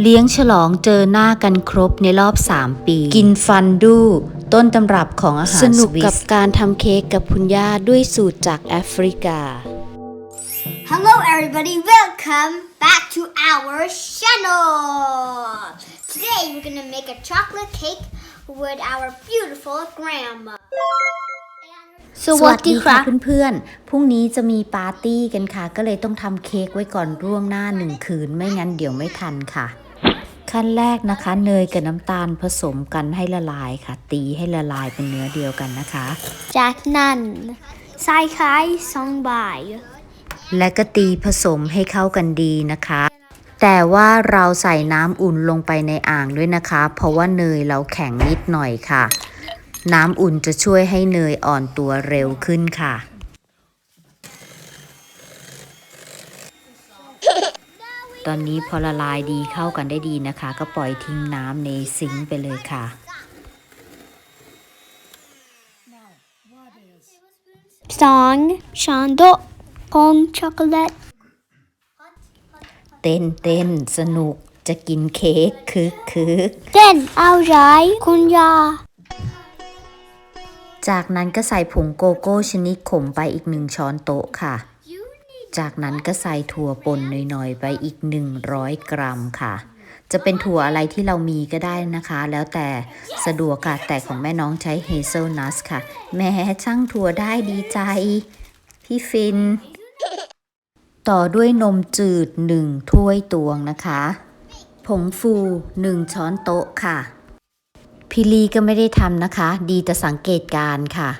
เลี้ยงฉลองเจอหน้ากันครบในรอบ 3 ปี กินฟันดู ต้นตำรับของอาหารสนุกวิกับการทำเค้กกับคุณย่าด้วยสูตรจากแอฟริกา Hello, everybody. Welcome back to our channel. Today, we're gonna make a chocolate cake with our beautiful grandma. สวัสดีค่ะเพื่อนๆ พรุ่งนี้จะมีปาร์ตี้กันค่ะ ก็เลยต้องทำเค้กไว้ก่อนร่วงหน้าหนึ่งคืน ไม่งั้นเดี๋ยวไม่ทันค่ะ ขั้นแรกนะคะ เนยกับน้ำตาลผสมกันให้ละลายค่ะ ตีให้ละลายเป็นเนื้อเดียวกันนะคะ จากนั้นใส่ไข่สองใบและก็ตีผสมให้เข้ากันดีนะคะ แต่ว่าเราใส่น้ำอุ่นลงไปในอ่างด้วยนะคะ เพราะว่าเนยเราแข็งนิดหน่อยค่ะ น้ำอุ่นจะช่วยให้เนยอ่อนตัวเร็วขึ้นค่ะ ตอนนี้พอละลายดีเข้ากันได้ดีนะคะ ก็ปล่อยทิ้งน้ำในซิงค์ไปเลยค่ะสองช้อนโต๊ะของช็อกโกแลตเต้นเต้นสนุกจะกินเค้กคึกคึกเต้นเอาใจคุณยา จากนั้นก็ใส่ผงโกโก้ชนิดขมไปอีกหนึ่งช้อนโต๊ะค่ะ จากนั้นก็ใส่ถั่วป่นหน่อยๆ ไปอีก 100 กรัมค่ะ จะเป็นถั่วอะไรที่เรามีก็ได้นะคะ แล้วแต่สะดวกค่ะ แต่ของแม่น้องใช้เฮเซลนัสค่ะ แม่ช่างถั่วได้ดีใจ พี่ฟิน ต่อด้วยนมจืด 1 ถ้วยตวงนะคะ ผงฟู 1 ช้อนโต๊ะค่ะพี่ลีก็ไม่ได้ทำนะคะ ดีแต่สังเกตการ์ค่ะ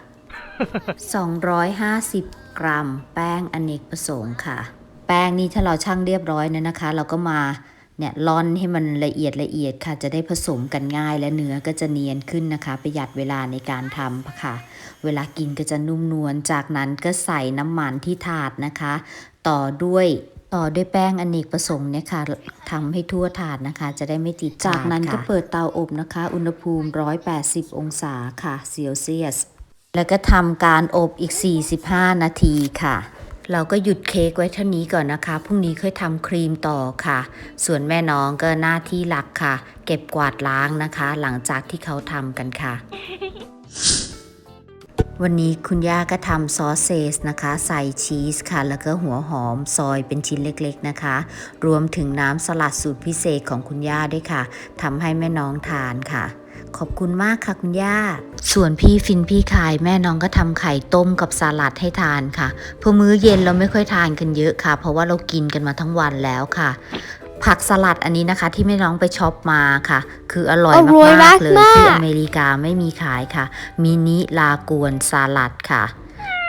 250 กรัม แป้งอเนกประสงค์ค่ะ แป้งนี้ถ้าเราชั่งเรียบร้อยเนยนะคะ เราก็มาเนี่ยร่อนให้มันละเอียดละเอียดค่ะ จะได้ผสมกันง่ายและเนื้อก็จะเนียนขึ้นนะคะ ประหยัดเวลาในการทำค่ะ เวลากินก็จะนุ่มนวลจากนั้นก็ใส่น้ำมันที่ถาดนะคะ ต่อด้วยต่อด้วยแป้งอเนกประสงค์เนี่ยค่ะทำให้ทั่วถาดนะคะ จะได้ไม่ติดจากนั้นก็เปิดเตาอบนะคะ อุณหภูมิ 180 องศาค่ะเซลเซียส แล้วก็ทำการอบอีก 45 นาทีค่ะ เราก็หยุดเค้กไว้เท่านี้ก่อนนะคะ พรุ่งนี้ค่อยทำครีมต่อค่ะ ส่วนแม่น้องก็หน้าที่หลักค่ะ เก็บกวาดล้างนะคะ หลังจากที่เขาทำกันค่ะ วันนี้คุณย่าก็ทำซอสเซสนะคะ ใส่ชีสค่ะ แล้วก็หัวหอมซอยเป็นชิ้นเล็กๆนะคะ รวมถึงน้ำสลัดสูตรพิเศษของคุณย่าด้วยค่ะทำให้แม่น้องทานค่ะ ขอบคุณมากค่ะคุณย่า ส่วนพี่ฟินพี่คายแม่น้องก็ทำไข่ต้มกับสลัดให้ทานค่ะเพอมื้อเย็นเราไม่ค่อยทานกันเยอะค่ะ เพราะว่าเรากินกันมาทั้งวันแล้วค่ะ ผักสลัดอันนี้นะคะ ที่แม่น้องไปช็อปมาค่ะ คืออร่อยอร่อยมากๆเลยมากๆที่อเมริกาไม่มีขายค่ะ มินิลากวนสลัดค่ะ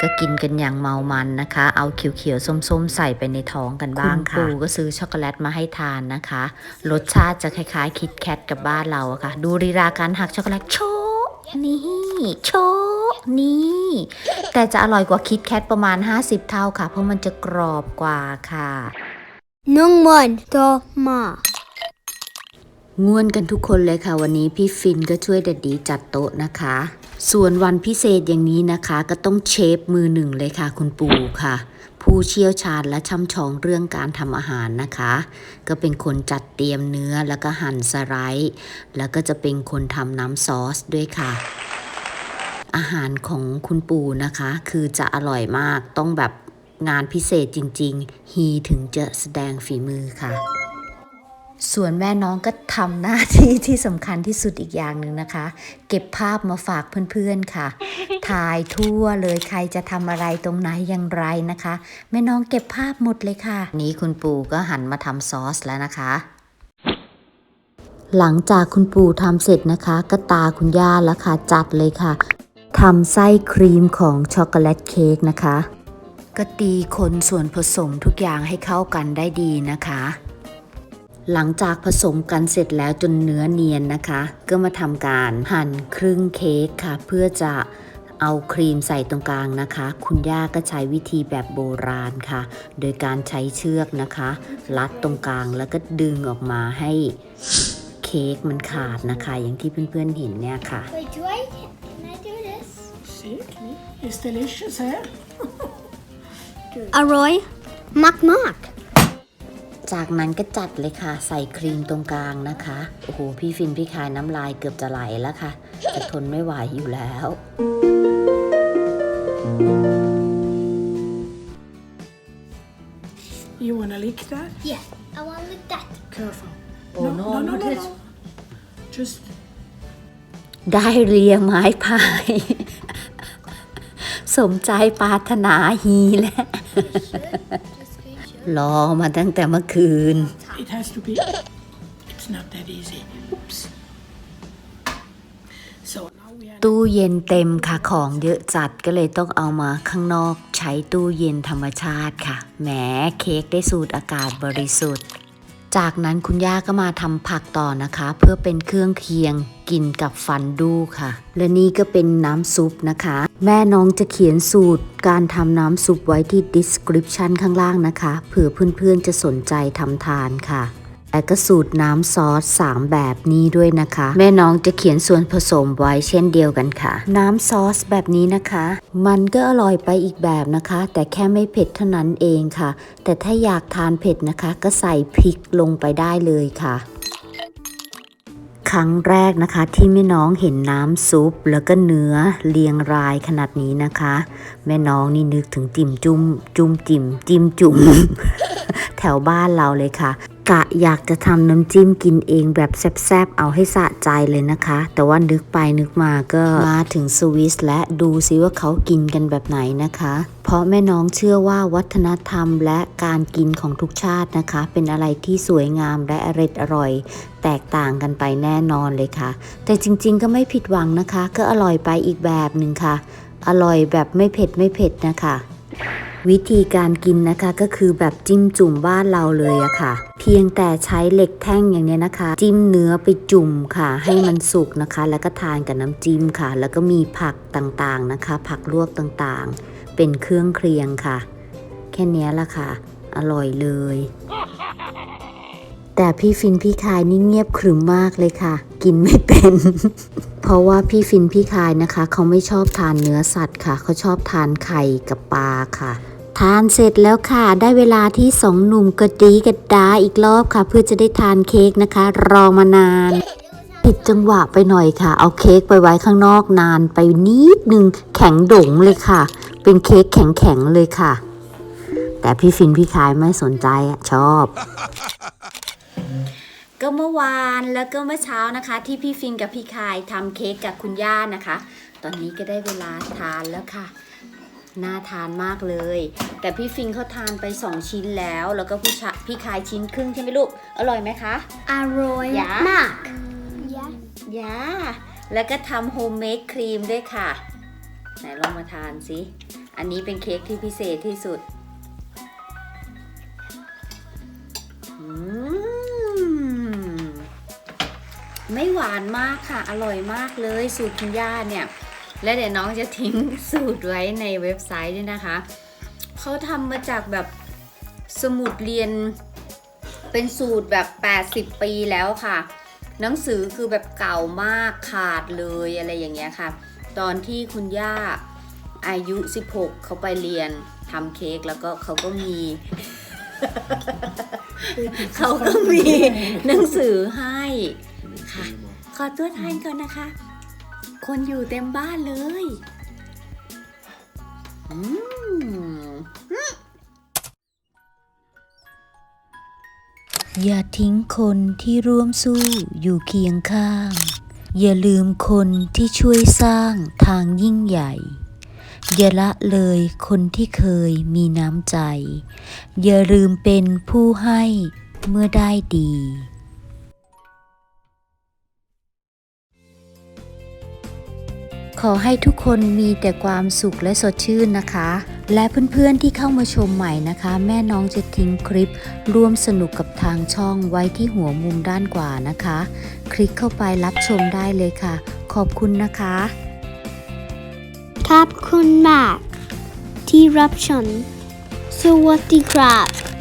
ก็กินกันอย่างเมามันนะคะ เอาเขียวๆส้มๆ ใส่ไปในท้องกันบ้างค่ะคุณปู่ก็ซื้อช็อกโกแลตมาให้ทานนะคะ รสชาติจะคล้ายๆ คิดแคทกับบ้านเราอะค่ะ ดูรีราการหักช็อกโกแลตโชะนี่โชะนี่ แต่จะอร่อยกว่าคิดแคทประมาณ 50 เท่าค่ะ เพราะมันจะกรอบกว่าค่ะนุ่งมันต่อมาง่วนกันทุกคนเลยค่ะ วันนี้พี่ฟินก็ช่วยเด็ดดีจัดโต๊ะนะคะ ส่วนวันพิเศษอย่างนี้นะคะก็ต้องเชฟมือหนึ่งเลยค่ะคุณปู่ค่ะ ผู้เชี่ยวชาญและช่ำชองเรื่องการทำอาหารนะคะ ก็เป็นคนจัดเตรียมเนื้อแล้วก็หั่นสไลด์แล้วก็จะเป็นคนทำน้ำซอสด้วยค่ะ อาหารของคุณปู่นะคะ คือจะอร่อยมากต้องแบบงานพิเศษจริง ๆ ฮีถึงจะแสดงฝีมือค่ะ ส่วนแม่น้องก็ทำหน้าที่ที่สำคัญที่สุดอีกอย่างหนึ่งนะคะ เก็บภาพมาฝากเพื่อนๆค่ะ ถ่ายทั่วเลยใครจะทำอะไรตรงไหนอย่างไรนะคะ แม่น้องเก็บภาพหมดเลยค่ะ นี้คุณปู่ก็หันมาทำซอสแล้วนะคะ หลังจากคุณปู่ทำเสร็จนะคะ ก็ตาคุณย่าแล้วค่ะจัดเลยค่ะทำไส้ครีมของช็อกโกแลตเค้กนะคะ ก็ตีคนส่วนผสมทุกอย่างให้เข้ากันได้ดีนะคะ หลังจากผสมกันเสร็จแล้วจนเนื้อเนียนนะคะ ก็มาทำการหั่นครึ่งเค้กค่ะ เพื่อจะเอาครีมใส่ตรงกลางนะคะ คุณย่าก็ใช้วิธีแบบโบราณค่ะ โดยการใช้เชือกนะคะ รัดตรงกลางแล้วก็ดึงออกมาให้เค้กมันขาดนะคะ อย่างที่เพื่อนๆเห็นเนี่ยค่ะ Wait, do I can I do this Certainly. It's delicious, eh? อร่อยมากมาก จากนั้นก็จัดเลยค่ะ ใส่ครีมตรงกลางนะคะ โอ้โห พี่ฟินพี่คายน้ำลายเกือบจะไหลแล้วค่ะ จะทนไม่ไหวอยู่แล้ว You wanna lick that? Yeah, I want to lick that. Careful. Oh, no, not this. Just ได้เรียไม้พาย สมใจปรารถนาฮีแล้ว รอมาตั้งแต่เมื่อคืน it has to be. It's not that easy. Oops. So now we are. ตู้เย็นเต็มค่ะของเยอะจัดก็เลยต้องเอามาข้างนอกใช้ตู้เย็นธรรมชาติค่ะแหมเค้กได้สูดอากาศบริสุทธิ์ จากนั้นคุณย่าก็มาทำผักต่อนะคะ เพื่อเป็นเครื่องเคียงกินกับฟันดูค่ะ และนี่ก็เป็นน้ำซุปนะคะ แม่น้องจะเขียนสูตรการทำน้ำซุปไว้ที่ description ข้างล่างนะคะเผื่อเพื่อนๆจะสนใจทำทานค่ะ และก็สูตรน้ำซอส 3 แบบนี้ด้วยนะคะ แม่น้องจะเขียนส่วนผสมไว้เช่นเดียวกันค่ะ น้ำซอสแบบนี้นะคะ มันก็อร่อยไปอีกแบบนะคะ แต่แค่ไม่เผ็ดเท่านั้นเองค่ะ แต่ถ้าอยากทานเผ็ดนะคะ ก็ใส่พริกลงไปได้เลยค่ะครั้งแรกนะคะที่แม่น้องเห็นน้ำซุป แล้วก็เนื้อเรียงรายขนาดนี้นะคะ แม่น้องนี่นึกถึงจิ่มจุ้มจุ้มจิ่มจิ้มจุ่มแถวบ้านเราเลยค่ะ กะอยากจะทำน้ำจิ้มกินเองแบบแซ่บๆ เอาให้สะใจเลยนะคะ แต่ว่านึกไปนึกมาก็มาถึงสวิสและดูซิว่าเขากินกันแบบไหนนะคะ เพราะแม่น้องเชื่อว่าวัฒนธรรมและการกินของทุกชาตินะคะ เป็นอะไรที่สวยงามและอร่อยอร่อย แตกต่างกันไปแน่นอนเลยค่ะ แต่จริง ๆ ก็ไม่ผิดหวังนะคะ ก็อร่อยไปอีกแบบหนึ่งค่ะ อร่อยแบบไม่เผ็ดไม่เผ็ดนะคะ วิธีการกินนะคะก็คือแบบจิ้มจุ่มบ้านเราเลยอะค่ะ เพียงแต่ใช้เหล็กแท่งอย่างเนี้ยนะคะ จิ้มเนื้อไปจุ่มค่ะ ให้มันสุกนะคะ แล้วก็ทานกับน้ำจิ้มค่ะ แล้วก็มีผักต่างๆนะคะ ผักลวกต่างๆ เป็นเครื่องเคียงค่ะ แค่นี้ละค่ะ อร่อยเลย แต่พี่ฟินพี่คายนี่เงียบขรึมมากเลยค่ะ กินไม่เป็น เพราะว่าพี่ฟินพี่คายนะคะ เขาไม่ชอบทานเนื้อสัตว์ค่ะ เขาชอบทานไข่กับปลาค่ะ ทานเสร็จแล้วค่ะ ได้เวลาที่สองหนุ่มกระดีกระดาอีกรอบค่ะ เพื่อจะได้ทานเค้กนะคะ รอมานานผิดจังหวะไปหน่อยค่ะ เอาเค้กไปไว้ข้างนอกนานไปนิดนึงแข็งดงเลยค่ะ เป็นเค้กแข็งๆเลยค่ะ แต่พี่ฟินพี่คายไม่สนใจชอบ ก็เมื่อวานแล้วก็เมื่อเช้านะคะ ที่พี่ฟินกับพี่คายทำเค้กกับคุณย่านะคะ ตอนนี้ก็ได้เวลาทานแล้วค่ะ น่าทานมากเลย แต่พี่ฟินเขาทานไป 2 ชิ้นแล้ว แล้วก็พี่ชะพี่คายชิ้นครึ่งใช่ไหมลูก อร่อยไหมคะ Aroy Yeah. Mac. Yeah. ยาแล้วก็ทำโฮมเมดครีมด้วยค่ะ ไหนลองมาทานสิ อันนี้เป็นเค้กที่พิเศษที่สุดอืมไม่หวานมากค่ะ อร่อยมากเลย สูตรคุณย่าเนี่ย และเดี๋ยวน้องจะทิ้งสูตรไว้ในเว็บไซต์ด้วยนะคะ เขาทำมาจากแบบสมุดเรียนเป็นสูตรแบบ 80 ปีแล้วค่ะ หนังสือคือแบบเก่ามากขาดเลยอะไรอย่างเงี้ยค่ะ ตอนที่คุณย่าอายุ 16 เขาไปเรียนทำเค้กแล้วก็เขาก็มี เขาก็มีหนังสือให้ค่ะ ขอตัวทานก่อนนะคะ คนอยู่เต็มบ้านเลยอืมอย่าทิ้งคนที่ร่วมสู้อยู่เคียงข้าง อย่าลืมคนที่ช่วยสร้างทางยิ่งใหญ่ อย่าละเลยคนที่เคยมีน้ำใจ อย่าลืมเป็นผู้ให้เมื่อได้ดี ขอให้ทุกคนมีแต่ความสุขและสดชื่นนะคะ และเพื่อนๆที่เข้ามาชมใหม่นะคะ แม่น้องจะทิ้งคลิป ร่วมสนุกกับทางช่องไว้ที่หัวมุมด้านขวานะคะ คลิกเข้าไปรับชมได้เลยค่ะ ขอบคุณนะคะขอบคุณมาก ที่รับชมสวัสดีครับ